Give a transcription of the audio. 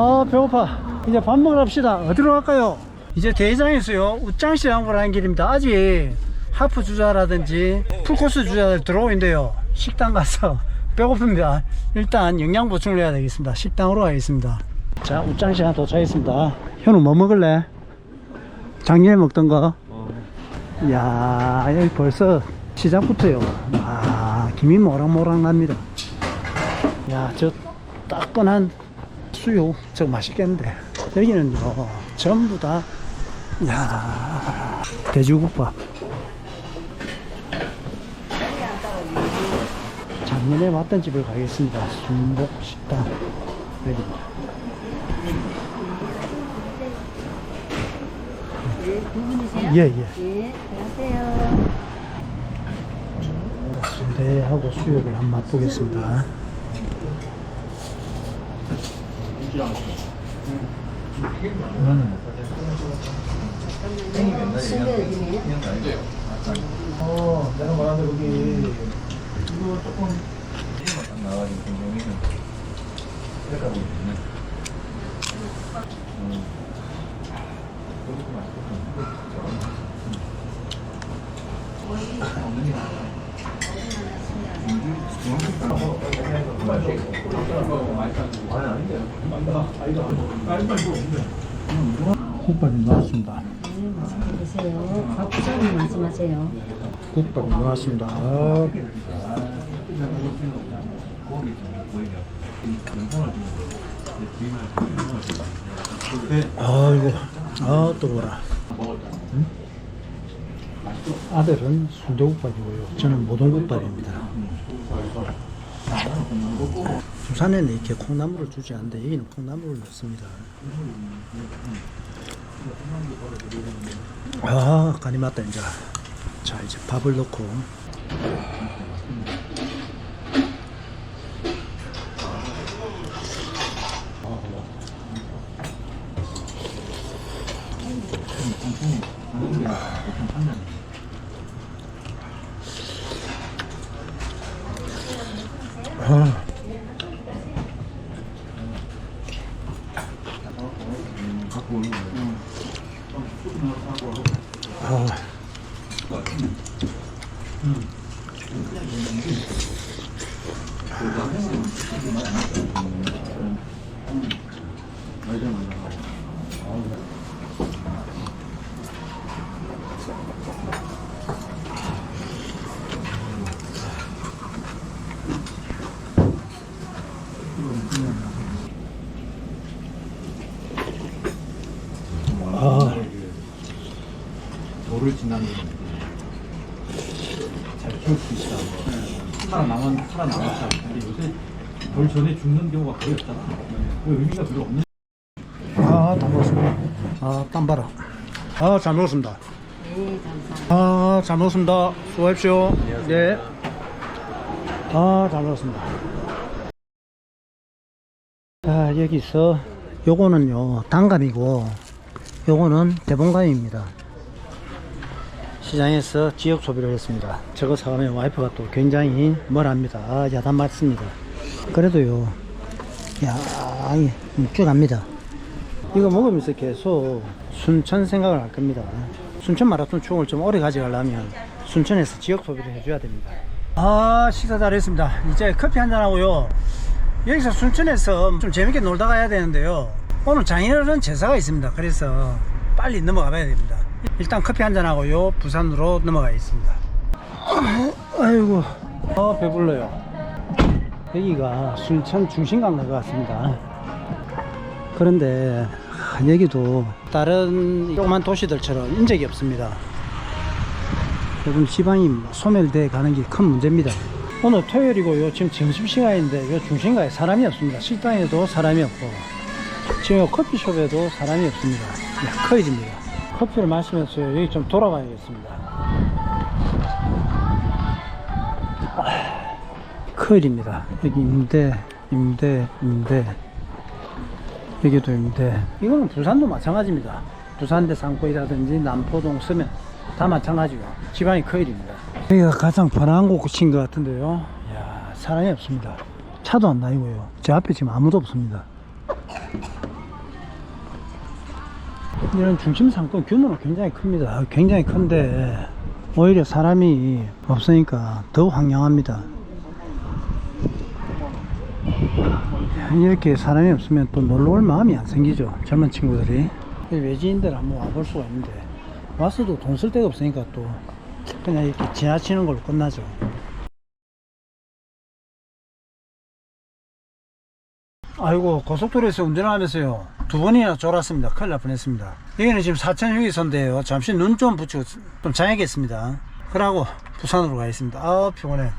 아 배고파. 이제 밥 먹으러 갑시다. 어디로 갈까요? 이제 대회장에서요. 웃장시장으로 가는 길입니다. 아직 하프 주자라든지 풀코스 주자들 들어오는데요. 식당 가서 배고픕니다. 일단 영양 보충을 해야 되겠습니다. 식당으로 가겠습니다. 자 웃장시장 도착했습니다. 현우 뭐 먹을래? 작년에 먹던 거? 이야 여기 벌써 시작부터요. 아 김이 모락모락 납니다. 야저 따끈한 수육 저 맛있겠는데. 여기는요 전부 다 야 돼지국밥. 작년에 왔던 집을 가겠습니다. 순복 식당. 여기입니다 예예. 네, 안녕하세요. 순대하고 수육을 한번 맛보겠습니다 어, 내가 말하는 여기 이거 조금 국밥이 나왔습니다. 네, 맛있게 드세요. 밥부장님 말씀하세요. 국밥이 나왔습니다. 아, 아이고, 아, 뜨거워라. 응? 아들은 순대국밥이고요. 저는 모동국밥입니다. 부산에는 이렇게 콩나물을 주지 않는데 여기는 콩나물을 넣습니다. 아, 간이 맞다, 이제. 자, 이제 밥을 넣고. 아. 아. 아. 돌을 지나는 잘 키울 수 있다. 살아남은 살아남았다. 근데 요새 돌 전에 죽는 경우가 거의 없잖아. 그 의미가 별로 없는. 아, 다 먹었습니다. 아, 땀 봐라. 아, 잘 먹었습니다. 네, 감사합니다. 아, 잘 먹었습니다. 수고하십시오. 네. 아, 잘 먹었습니다. 자, 여기서 요거는요, 단감이고, 요거는 대봉감입니다. 시장에서 지역 소비를 했습니다. 저거 사가면 와이프가 또 굉장히 뭐랍니다. 아, 야단 맞습니다. 그래도요, 야, 이 묵직합니다. 이거 먹으면서 계속 순천 생각을 할 겁니다. 순천 마라톤 추억을 좀 오래 가져가려면 순천에서 지역 소비를 해줘야 됩니다. 아, 식사 잘했습니다. 이제 커피 한잔 하고요. 여기서 순천에서 좀 재밌게 놀다 가야 되는데요. 오늘 장인어른 제사가 있습니다. 그래서 빨리 넘어가 봐야 됩니다. 일단 커피 한 잔 하고요. 부산으로 넘어가겠습니다. 아이고, 아, 배불러요. 여기가 순천 중심간 것 같습니다. 그런데 아, 여기도 다른 조그만 도시들처럼 인적이 없습니다. 요즘 지방이 소멸돼 가는 게 큰 문제입니다. 오늘 토요일이고요. 지금 점심시간인데 요 중심가에 사람이 없습니다. 식당에도 사람이 없고 지금 요 커피숍에도 사람이 없습니다. 야, 커이집니다. 커피를 마시면서 여기 좀 돌아봐야겠습니다. 커일입니다. 여기 임대, 임대, 임대. 여기도 임대. 이거는 부산도 마찬가지입니다. 부산대 상포이라든지 남포동 서면 다 마찬가지고 지방이 커일입니다. 여기가 가장 편한 곳인 것 같은데요. 이야, 사람이 없습니다. 차도 안 다니고요. 제 앞에 지금 아무도 없습니다. 이런 중심 상권 규모는 굉장히 큽니다. 굉장히 큰데 오히려 사람이 없으니까 더 황량합니다. 이렇게 사람이 없으면 또 놀러 올 마음이 안 생기죠. 젊은 친구들이. 외지인들 한번 와볼 수가 있는데 와서도 돈 쓸 데가 없으니까 또 그냥 이렇게 지나치는 걸로 끝나죠. 아이고 고속도로에서 운전하면서요. 두 번이나 졸았습니다. 큰일 날 뻔했습니다. 여기는 지금 사천 휴게소인데요. 잠시 눈 좀 붙이고 좀 자야겠습니다. 그러고 부산으로 가겠습니다. 아 피곤해